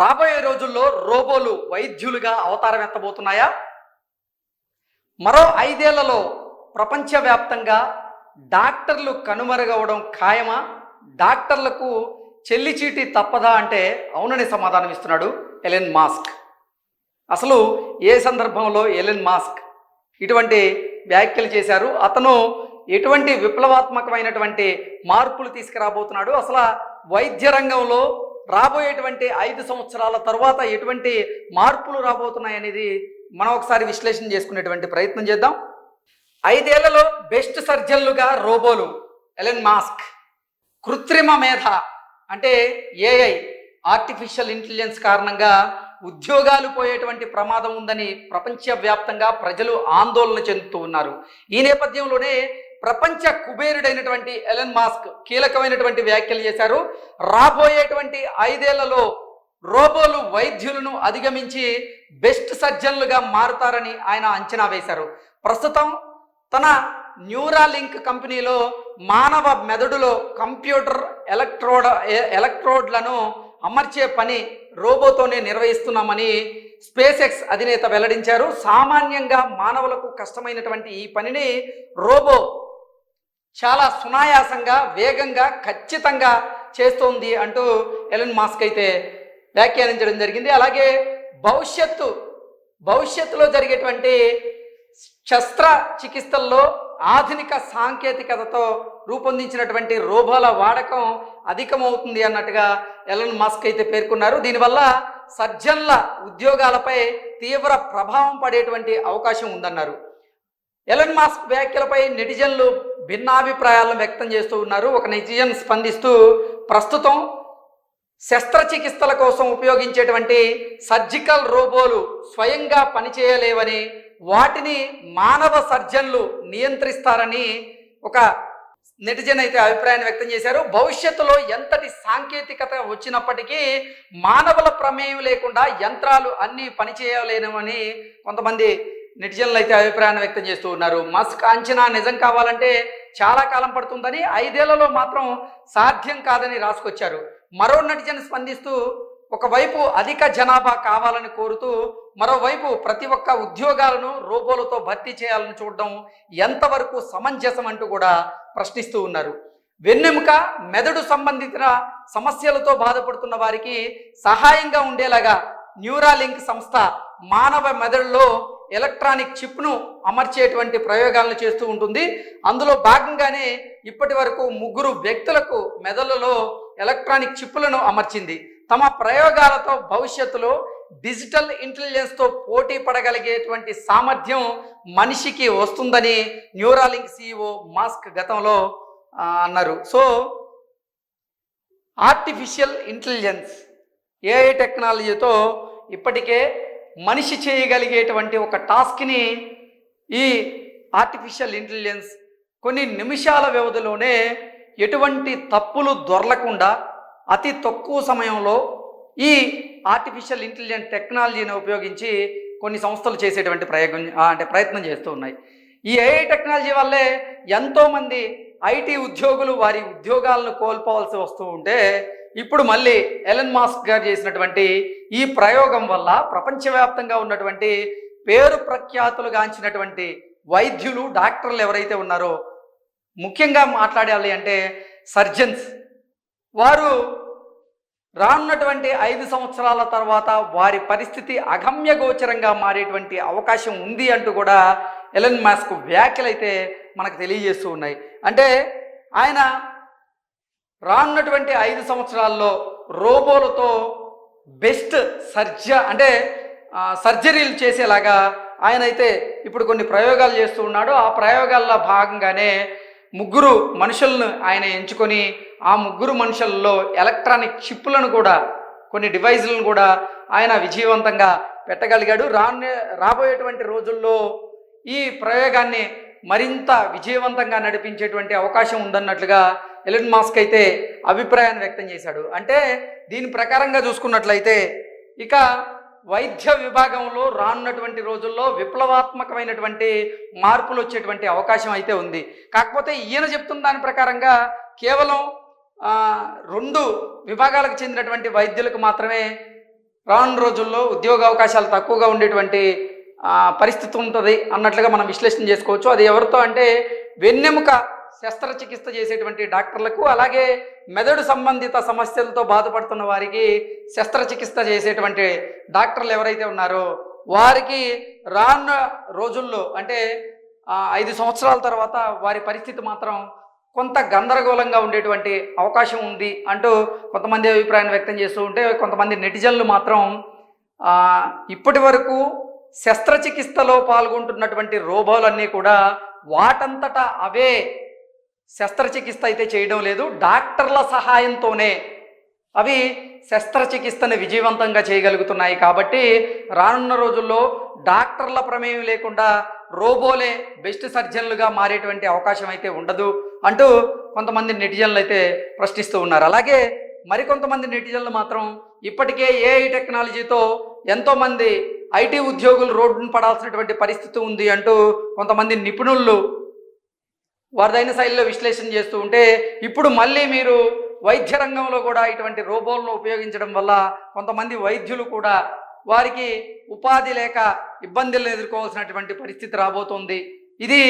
రాబోయే రోజుల్లో రోబోలు వైద్యులుగా అవతారం ఎత్తబోతున్నాయా? మరో ఐదేళ్ళలో ప్రపంచవ్యాప్తంగా డాక్టర్లు కనుమరుగవడం ఖాయమా? డాక్టర్లకు చెల్లి చీటి తప్పదా అంటే అవునని సమాధానం ఇస్తున్నాడు ఎలెన్ మాస్క్. అసలు ఏ సందర్భంలో ఎలెన్ మాస్క్ ఇటువంటి వ్యాఖ్యలు చేశారు? అతను ఎటువంటి విప్లవాత్మకమైనటువంటి మార్పులు తీసుకురాబోతున్నాడు? అసలు వైద్య రంగంలో రాబోయేటువంటి ఐదు సంవత్సరాల తర్వాత ఎటువంటి మార్పులు రాబోతున్నాయి అనేది మనం ఒకసారి విశ్లేషణ చేసుకునేటువంటి ప్రయత్నం చేద్దాం. ఐదేళ్ళలో బెస్ట్ సర్జన్లుగా రోబోలు ఎలెన్ మాస్క్ కృత్రిమ మేధ అంటే ఏఐ ఆర్టిఫిషియల్ ఇంటెలిజెన్స్ కారణంగా ఉద్యోగాలు పోయేటువంటి ప్రమాదం ఉందని ప్రపంచవ్యాప్తంగా ప్రజలు ఆందోళన చెందుతూ ఉన్నారు. ఈ నేపథ్యంలోనే ప్రపంచ కుబేరుడైనటువంటి ఎలెన్ మాస్క్ కీలకమైనటువంటి వ్యాఖ్యలు చేశారు. రాబోయేటువంటి ఐదేళ్ళలో రోబోలు వైద్యులను అధిగమించి బెస్ట్ సర్జన్లుగా మారుతారని ఆయన అంచనా వేశారు. ప్రస్తుతం తన న్యూరాలింక్ కంపెనీలో మానవ మెదడులో కంప్యూటర్ ఎలక్ట్రోడ్ ఎలక్ట్రోడ్లను అమర్చే పని రోబోతోనే నిర్వహిస్తున్నామని స్పేస్ ఎక్స్ అధినేత వెల్లడించారు. సామాన్యంగా మానవులకు కష్టమైనటువంటి ఈ పనిని రోబో చాలా సునాయాసంగా వేగంగా ఖచ్చితంగా చేస్తోంది అంటూ ఎలన్ మాస్క్ అయితే వ్యాఖ్యానించడం జరిగింది. అలాగే భవిష్యత్తు భవిష్యత్తులో జరిగేటువంటి శస్త్ర చికిత్సల్లో ఆధునిక సాంకేతికతతో రూపొందించినటువంటి రోబోల వాడకం అధికమవుతుంది అన్నట్టుగా ఎలన్ మాస్క్ అయితే పేర్కొన్నారు. దీనివల్ల సర్జన్ల ఉద్యోగాలపై తీవ్ర ప్రభావం పడేటువంటి అవకాశం ఉందన్నారు. ఎలన్ మాస్క్ వ్యాఖ్యలపై నెటిజన్లు భిన్నాభిప్రాయాలను వ్యక్తం చేస్తూ ఉన్నారు. ఒక నెటిజన్ స్పందిస్తూ ప్రస్తుతం శస్త్రచికిత్సల కోసం ఉపయోగించేటువంటి సర్జికల్ రోబోలు స్వయంగా పనిచేయలేవని వాటిని మానవ సర్జన్లు నియంత్రిస్తారని ఒక నెటిజన్ అయితే అభిప్రాయాన్ని వ్యక్తం చేశారు. భవిష్యత్తులో ఎంతటి సాంకేతికత వచ్చినప్పటికీ మానవుల ప్రమేయం లేకుండా యంత్రాలు అన్నీ పనిచేయలేనమని కొంతమంది నెటిజన్లు అయితే అభిప్రాయాన్ని వ్యక్తం చేస్తూ ఉన్నారు. మస్క్ అంచనా నిజం కావాలంటే చాలా కాలం పడుతుందని ఐదేళ్ళలో మాత్రం సాధ్యం కాదని రాసుకొచ్చారు. మరో నెటిజన్ స్పందిస్తూ ఒకవైపు అధిక జనాభా కావాలని కోరుతూ మరోవైపు ప్రతి ఒక్క ఉద్యోగాలను రోబోలతో భర్తీ చేయాలని చూడడం ఎంతవరకు సమంజసం అంటూ కూడా ప్రశ్నిస్తూ ఉన్నారు. వెన్నెముక మెదడు సంబంధిత సమస్యలతో బాధపడుతున్న వారికి సహాయంగా ఉండేలాగా న్యూరాలింక్ సంస్థ మానవ మెదడులో ఎలక్ట్రానిక్ చిప్ను అమర్చేటువంటి ప్రయోగాలను చేస్తూ ఉంటుంది. అందులో భాగంగానే ఇప్పటి వరకు ముగ్గురు వ్యక్తులకు మెదడులో ఎలక్ట్రానిక్ చిప్పులను అమర్చింది. తమ ప్రయోగాలతో భవిష్యత్తులో డిజిటల్ ఇంటెలిజెన్స్తో పోటీ పడగలిగేటువంటి సామర్థ్యం మనిషికి వస్తుందని న్యూరాలింక్ సిఇఓ మాస్క్ గతంలో అన్నారు. సో ఆర్టిఫిషియల్ ఇంటెలిజెన్స్ ఏఐ టెక్నాలజీతో ఇప్పటికే మనిషి చేయగలిగేటువంటి ఒక టాస్క్ని ఈ ఆర్టిఫిషియల్ ఇంటెలిజెన్స్ కొన్ని నిమిషాల వ్యవధిలోనే ఎటువంటి తప్పులు దొరలకుండా అతి తక్కువ సమయంలో ఈ ఆర్టిఫిషియల్ ఇంటెలిజెంట్ టెక్నాలజీని ఉపయోగించి కొన్ని సంస్థలు చేసేటువంటి ప్రయోగం అంటే ప్రయత్నం చేస్తూ ఉన్నాయి. ఈ ఏఐ టెక్నాలజీ వల్లే ఎంతోమంది ఐటీ ఉద్యోగులు వారి ఉద్యోగాలను కోల్పోవాల్సి వస్తూ ఉంటే ఇప్పుడు మళ్ళీ ఎలన్ మాస్క్ గారు చేసినటువంటి ఈ ప్రయోగం వల్ల ప్రపంచవ్యాప్తంగా ఉన్నటువంటి పేరు ప్రఖ్యాతులు గాంచినటువంటి వైద్యులు డాక్టర్లు ఎవరైతే ఉన్నారో ముఖ్యంగా మాట్లాడాలి అంటే సర్జన్స్. వారు రానున్నటువంటి ఐదు సంవత్సరాల తర్వాత వారి పరిస్థితి అగమ్యగోచరంగా మారేటువంటి అవకాశం ఉంది అంటూ కూడా ఎలన్ మాస్క్ వ్యాఖ్యలు అయితే మనకు తెలియజేస్తూ ఉన్నాయి. అంటే ఆయన రానున్నటువంటి ఐదు సంవత్సరాల్లో రోబోలతో బెస్ట్ సర్జ అంటే సర్జరీలు చేసేలాగా ఆయన అయితే ఇప్పుడు కొన్ని ప్రయోగాలు చేస్తూ ఉన్నాడు. ఆ ప్రయోగాల్లో భాగంగానే ముగ్గురు మనుషులను ఆయన ఎంచుకొని ఆ ముగ్గురు మనుషుల్లో ఎలక్ట్రానిక్ చిప్పులను కూడా కొన్ని డివైజులను కూడా ఆయన విజయవంతంగా పెట్టగలిగాడు. రాను రాబోయేటువంటి రోజుల్లో ఈ ప్రయోగాన్ని మరింత విజయవంతంగా నడిపించేటువంటి అవకాశం ఉందన్నట్లుగా ఎలన్ మాస్క్ అయితే అభిప్రాయాన్ని వ్యక్తం చేశాడు. అంటే దీని ప్రకారంగా చూసుకున్నట్లయితే ఇక వైద్య విభాగంలో రానున్నటువంటి రోజుల్లో విప్లవాత్మకమైనటువంటి మార్పులు వచ్చేటువంటి అవకాశం అయితే ఉంది. కాకపోతే ఈయన చెప్తున్న దాని ప్రకారంగా కేవలం రెండు విభాగాలకు చెందినటువంటి వైద్యులకు మాత్రమే రానున్న రోజుల్లో ఉద్యోగ అవకాశాలు తక్కువగా ఉండేటువంటి పరిస్థితి ఉంటుంది అన్నట్లుగా మనం విశ్లేషణ చేసుకోవచ్చు. అది ఎవరితో అంటే వెన్నెముక శస్త్రచికిత్స చేసేటువంటి డాక్టర్లకు అలాగే మెదడు సంబంధిత సమస్యలతో బాధపడుతున్న వారికి శస్త్రచికిత్స చేసేటువంటి డాక్టర్లు ఎవరైతే ఉన్నారో వారికి రాన్న రోజుల్లో అంటే ఐదు సంవత్సరాల తర్వాత వారి పరిస్థితి మాత్రం కొంత గందరగోళంగా ఉండేటువంటి అవకాశం ఉంది అంటూ కొంతమంది అభిప్రాయాన్ని వ్యక్తం చేస్తూ ఉంటే కొంతమంది నెటిజన్లు మాత్రం ఇప్పటి వరకు శస్త్రచికిత్సలో పాల్గొంటున్నటువంటి రోబోలన్నీ కూడా వాటంతటా అవే శస్త్రచికిత్స అయితే చేయడం లేదు డాక్టర్ల సహాయంతోనే అవి శస్త్రచికిత్సని విజయవంతంగా చేయగలుగుతున్నాయి కాబట్టి రానున్న రోజుల్లో డాక్టర్ల ప్రమేయం లేకుండా రోబోలే బెస్ట్ సర్జన్లుగా మారేటువంటి అవకాశం అయితే ఉండదు అంటూ కొంతమంది నెటిజన్లు అయితే ప్రశ్నిస్తూ ఉన్నారు. అలాగే మరికొంతమంది నెటిజన్లు మాత్రం ఇప్పటికే ఏఐ టెక్నాలజీతో ఎంతోమంది ఐటీ ఉద్యోగులు రోడ్డును పడాల్సినటువంటి పరిస్థితి ఉంది అంటూ కొంతమంది నిపుణులు వారిదైన శైలిలో విశ్లేషణ చేస్తూ ఉంటే ఇప్పుడు మళ్ళీ మీరు వైద్య రంగంలో కూడా ఇటువంటి రోబోలను ఉపయోగించడం వల్ల కొంతమంది వైద్యులు కూడా వారికి ఉపాధి లేక ఇబ్బందులను ఎదుర్కోవాల్సినటువంటి పరిస్థితి రాబోతోంది. ఇది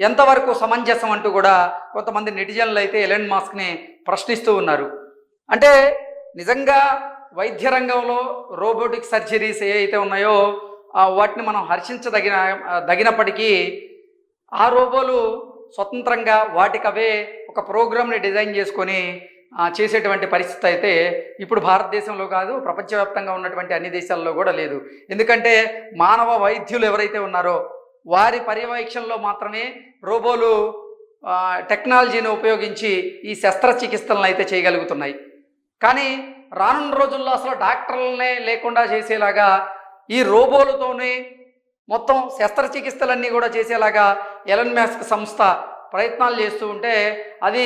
ఎంతవరకు సమంజసం అంటూ కూడా కొంతమంది నెటిజన్లు అయితే ఎలెన్ మాస్క్ని ప్రశ్నిస్తూ ఉన్నారు. అంటే నిజంగా వైద్య రంగంలో రోబోటిక్ సర్జరీస్ ఏవైతే ఉన్నాయో వాటిని మనం హర్షించదగిన దగినప్పటికీ ఆ రోబోలు స్వతంత్రంగా వాటికవే ఒక ప్రోగ్రామ్ని డిజైన్ చేసుకొని చేసేటువంటి పరిస్థితి అయితే ఇప్పుడు భారతదేశంలో కాదు ప్రపంచవ్యాప్తంగా ఉన్నటువంటి అన్ని దేశాల్లో కూడా లేదు. ఎందుకంటే మానవ వైద్యులు ఎవరైతే ఉన్నారో వారి పర్యవేక్షణలో మాత్రమే రోబోలు టెక్నాలజీని ఉపయోగించి ఈ శస్త్రచికిత్సలను అయితే చేయగలుగుతున్నాయి. కానీ రానున్న రోజుల్లో అసలు డాక్టర్లనే లేకుండా చేసేలాగా ఈ రోబోలతోనే మొత్తం శస్త్రచికిత్సలన్నీ కూడా చేసేలాగా ఎలన్ మ్యాస్క్ సంస్థ ప్రయత్నాలు చేస్తూ ఉంటే అది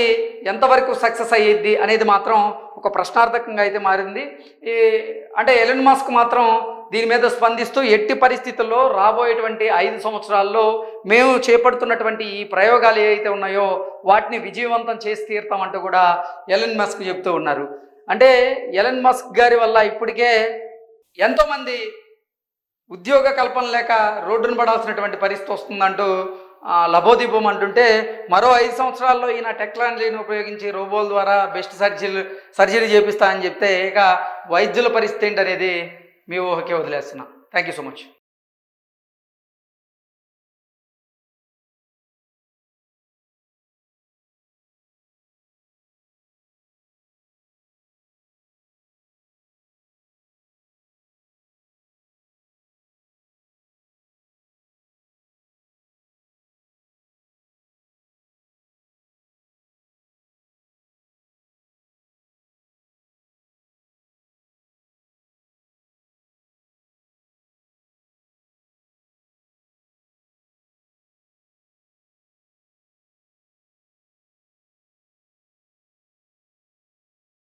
ఎంతవరకు సక్సెస్ అయ్యిద్ది అనేది మాత్రం ఒక ప్రశ్నార్థకంగా అయితే మారింది. ఈ అంటే ఎలన్ మాస్క్ మాత్రం దీని మీద స్పందిస్తూ ఎట్టి పరిస్థితుల్లో రాబోయేటువంటి ఐదు సంవత్సరాల్లో మేము చేపడుతున్నటువంటి ఈ ప్రయోగాలు ఏవైతే ఉన్నాయో వాటిని విజయవంతం చేసి తీరుతామంటూ కూడా ఎలన్ మస్క్ చెప్తూ ఉన్నారు. అంటే ఎలన్ మస్క్ గారి వల్ల ఇప్పటికే ఎంతోమంది ఉద్యోగ కల్పన లేక రోడ్డును పడాల్సినటువంటి పరిస్థితి వస్తుందంటూ లభోదీపం అంటుంటే మరో ఐదు సంవత్సరాల్లో ఈయన టెక్నాలజీని ఉపయోగించి రోబోల ద్వారా బెస్ట్ సర్జరీ సర్జరీ చేపిస్తా అని చెప్తే ఇక వైద్యుల పరిస్థితి ఏంటనేది మీ ఊహకే వదిలేస్తున్నా. Thank you so much